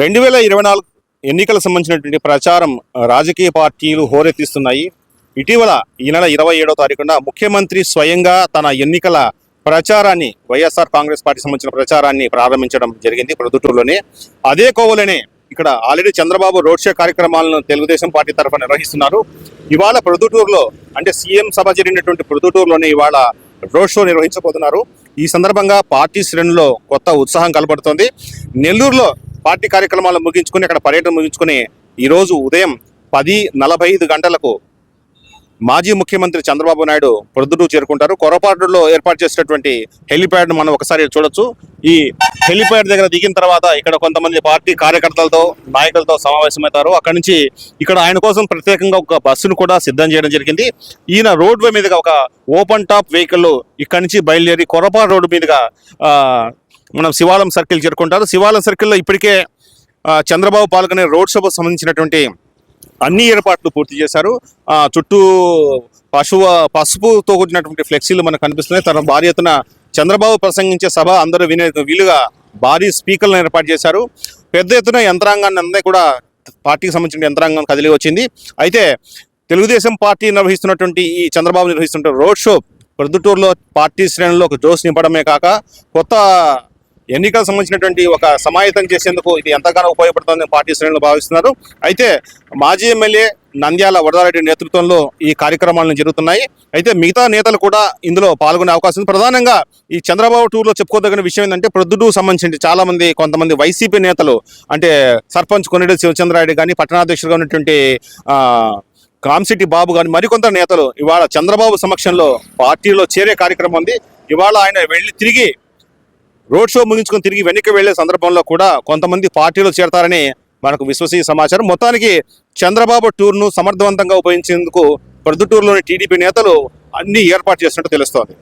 రెండు వేల ఇరవై నాలుగు ఎన్నికలకు సంబంధించినటువంటి ప్రచారం రాజకీయ పార్టీలు హోరెత్తిస్తున్నాయి. ఇటీవల ఈ నెల ఇరవై ఏడవ తారీఖున ముఖ్యమంత్రి స్వయంగా తన ఎన్నికల ప్రచారాన్ని వైఎస్ఆర్ కాంగ్రెస్ పార్టీ సంబంధించిన ప్రచారాన్ని ప్రారంభించడం జరిగింది ప్రొద్దుటూరులోనే అదే కోవలోనే ఇక్కడ ఆల్రెడీ చంద్రబాబు రోడ్ షో కార్యక్రమాలను తెలుగుదేశం పార్టీ తరఫున నిర్వహిస్తున్నారు. ఇవాళ ప్రొద్దుటూరులో అంటే సీఎం సభ జరిగినటువంటి ప్రొద్దుటూరులోనే ఇవాళ రోడ్ షో నిర్వహించబోతున్నారు. ఈ సందర్భంగా పార్టీ శ్రేణుల్లో కొత్త ఉత్సాహం కనబడుతోంది. నెల్లూరులో పార్టీ కార్యక్రమాలు ముగించుకుని అక్కడ పర్యటన ముగించుకుని ఈరోజు ఉదయం పది నలభై ఐదు గంటలకు మాజీ ముఖ్యమంత్రి చంద్రబాబు నాయుడు ప్రొద్దుటూరు చేరుకుంటారు. కొరపాటులో ఏర్పాటు చేసినటువంటి హెలిప్యాడ్ మనం ఒకసారి చూడొచ్చు. ఈ హెలిప్యాడ్ దగ్గర దిగిన తర్వాత ఇక్కడ కొంతమంది పార్టీ కార్యకర్తలతో నాయకులతో సమావేశమవుతారు. అక్కడి నుంచి ఇక్కడ ఆయన కోసం ప్రత్యేకంగా ఒక బస్సును కూడా సిద్ధం చేయడం జరిగింది. ఈయన రోడ్ వే మీదుగా ఒక ఓపెన్ టాప్ వెహికల్ ఇక్కడి నుంచి బయలుదేరి కొరపాటు రోడ్డు మీదుగా ఆ, మనం శివాలయం సర్కిల్ చేరుకుంటారు. శివాలయం సర్కిల్లో ఇప్పటికే చంద్రబాబు పాల్గొనే రోడ్ షోకు సంబంధించినటువంటి అన్ని ఏర్పాట్లు పూర్తి చేశారు. ఆ, చుట్టూ పశువు పసుపుతో కూడినటువంటి ఫ్లెక్సీలు మనకు కనిపిస్తున్నాయి. తన భారీ ఎత్తున చంద్రబాబు ప్రసంగించే సభ అందరూ వినే వీలుగా భారీ స్పీకర్లను ఏర్పాటు చేశారు. పెద్ద ఎత్తున యంత్రాంగాన్ని అందరూ కూడా పార్టీకి సంబంధించిన యంత్రాంగం కదిలి వచ్చింది. అయితే తెలుగుదేశం పార్టీ నిర్వహిస్తున్నటువంటి ఈ చంద్రబాబు నిర్వహిస్తున్న రోడ్ షో ప్రొద్దుటూరులో పార్టీ శ్రేణుల్లో ఒక జోష్ నింపడమే కాక కొత్త ఎన్నికలకు సంబంధించినటువంటి ఒక సమాయతం చేసేందుకు ఇది ఎంతగానో ఉపయోగపడుతుందని పార్టీ శ్రేణులు భావిస్తున్నారు. అయితే మాజీ ఎమ్మెల్యే నంద్యాల వరదారెడ్డి నేతృత్వంలో ఈ కార్యక్రమాలను జరుగుతున్నాయి. అయితే మిగతా నేతలు కూడా ఇందులో పాల్గొనే అవకాశం ఉంది. ప్రధానంగా ఈ చంద్రబాబు టూర్లో చెప్పుకోదగిన విషయం ఏంటంటే ప్రొద్దుటూరు సంబంధించి చాలామంది కొంతమంది వైసీపీ నేతలు అంటే సర్పంచ్ కొనిరెడ్డి శివచంద్రారెడ్డి కానీ పట్టణాధ్యక్షుడుగా ఉన్నటువంటి కామ్సిటి బాబు కానీ మరికొంత నేతలు ఇవాళ చంద్రబాబు సమక్షంలో పార్టీలో చేరే కార్యక్రమం ఉంది. ఇవాళ ఆయన వెళ్ళి తిరిగి రోడ్ షో ముగించుకొని తిరిగి వెనక్కి వెళ్ళే సందర్భంలో కూడా కొంతమంది పార్టీలో చేరతారని మనకు విశ్వసనీయ సమాచారం. మొత్తానికి చంద్రబాబు టూర్ను సమర్థవంతంగా ఉపయోగించేందుకు ప్రొద్దుటూరులోని టీడీపీ నేతలు అన్ని ఏర్పాటు చేసినట్టు తెలుస్తోంది.